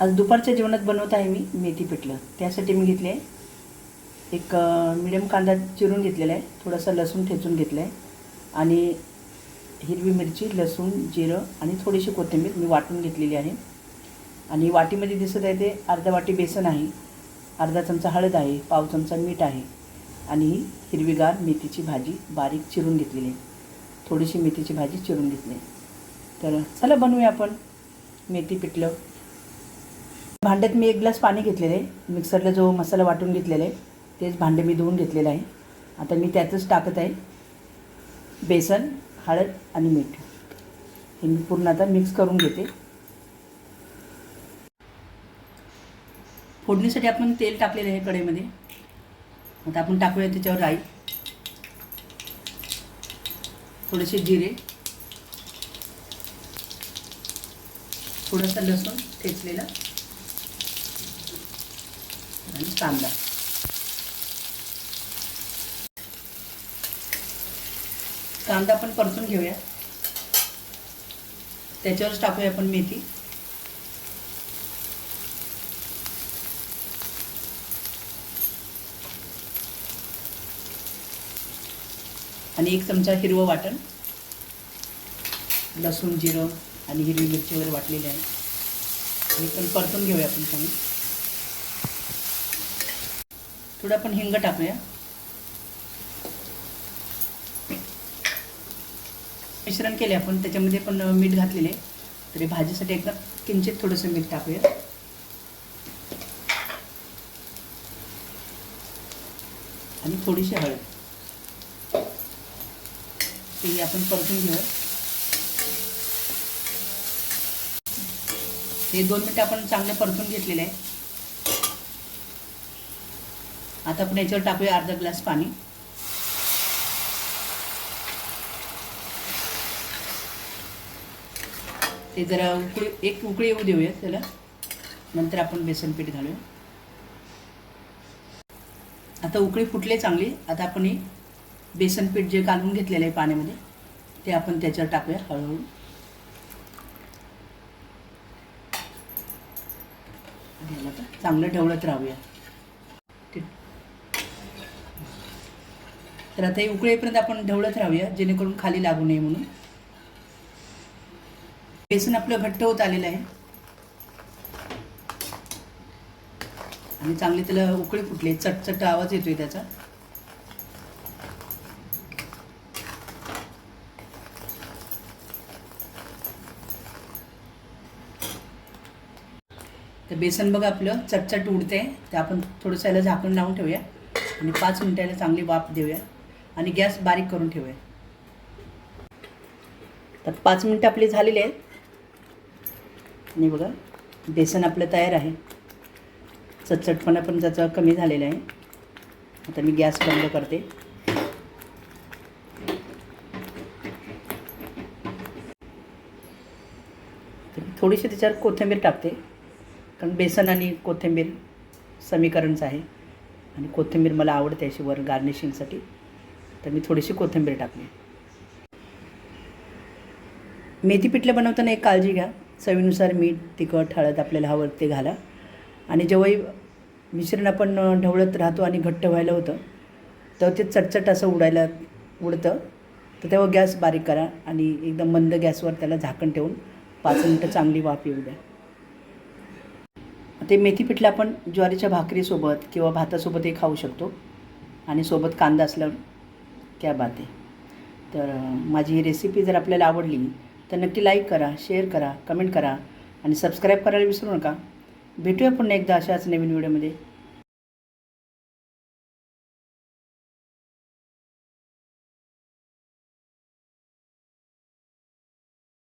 आज दुपारच्या जेवणात बनवत आहे मी मेथी पिठलं. त्यासाठी मी घेतले एक मिडियम कांदा चिरून घेतलेला आहे. थोडासा लसूण ठेचून घेतला आहे. आणि हिरवी मिरची लसूण जिरं आणि थोडीशी कोथिंबीर मी वाटून घेतलेली आहे. आणि वाटीमध्ये दिसत आहे ते अर्धा वाटी बेसन आहे. अर्धा चमचा हळद आहे. पाव चमचा मीठ आहे. आणि ही हिरवीगार मेथीची भाजी बारीक चिरून घेतलेली आहे. थोडीशी मेथीची भाजी चिरून घेतली आहे. तर चला बनवूया आपण मेथी पिठलं. भांड्यात मी एक ग्लास पाणी घेतलेलं आहे. मिक्सरला जो मसाला वाटून घेतलेला आहे तेच भांडे मी धुवून घेतलेलं आहे. आता मी त्यातच टाकत आहे. बेसन हळद आणि मीठ. हे मी पूर्ण आता मिक्स करून घेते. फोडणीसाठी आपण तेल टाकलेलं आहे कढईमध्ये. आता आपण टाकूया त्याच्यावर राई. थोडेसे जिरे. थोडासा लसूण ठेचलेला. आणि कांदा. कांदा आपण परतून घेऊया. त्याच्यावरच टाकूया आपण मेथी. आणि एक चमचा हिरवं वाटण. लसूण जिरं आणि हिरवी मिरची वगैरे वाटलेली आहे. आणि पण परतून घेऊया आपण चांगली. थोडं आपण हिंग टाकूया. मिश्रण केले आपण त्याच्यामध्ये पण मीठ घातलेले. तरी भाजीसाठी एकदा किंचित थोडंसं मीठ टाकूया. आणि थोडीशी हळद. ते आपण परतून घेऊया. हे दोन मिनटं आपण चांगले परतून घेतलेले आहे. आता आपण याच्यावर टाकूया अर्धा ग्लास पाणी. ते जरा उकळी एक उकळी येऊ देऊया त्याला. नंतर आपण बेसन पीठ घालूया. आता उकळी फुटले चांगली. आता आपण हे बेसन पीठ जे काढून घेतलेलं आहे पाण्यामध्ये ते आपण त्याच्यावर टाकूया हळूहळू. चांगलं ढवळत राहूया. तर आता हे उकळेपर्यंत आपण ढवळत राहूया जेणेकरून खाली लागू नये म्हणून. बेसन आपलं घट्ट होत आलेलं आहे. आणि चांगली त्याला उकळी फुटली चटचट आवाज येतोय त्याचा. तर बेसन बघा आपलं चटचट उडते ते आपण थोडंसं याला झाकण लावून ठेवूया. आणि पाच मिनिटाला चांगली वाफ देऊया. आणि गॅस बारीक करून ठेवूया. तर पाच मिनटं आपली झालेली आहेत. आणि बघा बेसन आपलं तयार आहे. चटचटपणा पण त्याचा कमी झालेला आहे. आता मी गॅस बंद करते. तर थोडीशी त्याच्यावर कोथिंबीर टाकते. कारण बेसन आणि कोथिंबीर समीकरणचं आहे. आणि कोथिंबीर मला आवडते अशी वर गार्निशिंगसाठी तर मी थोडीशी कोथिंबीर टाकली. मेथी पिठलं बनवताना एक काळजी घ्या. चवीनुसार मीठ तिखट हळद आपल्याला हवं ते घाला. आणि जेव्हाही मिश्रण आपण ढवळत राहतो आणि घट्ट व्हायला होतं तेव्हा ते चटचट असं उडायला उडतं. तर तेव्हा गॅस बारीक करा आणि एकदम मंद गॅसवर त्याला झाकण ठेवून पाच मिनटं चांगली वाफ येऊ द्या. ते मेथी पिठलं आपण ज्वारीच्या भाकरीसोबत किंवा भातासोबतही खाऊ शकतो. आणि सोबत कांदा असल्यावर क्या बात आहे तर माझी ही रेसिपी जर आपल्याला आवडली तर नक्की लाईक करा शेअर करा कमेंट करा आणि सबस्क्राईब करायला विसरू नका. भेटूया पुन्हा एकदा अशाच नवीन व्हिडिओमध्ये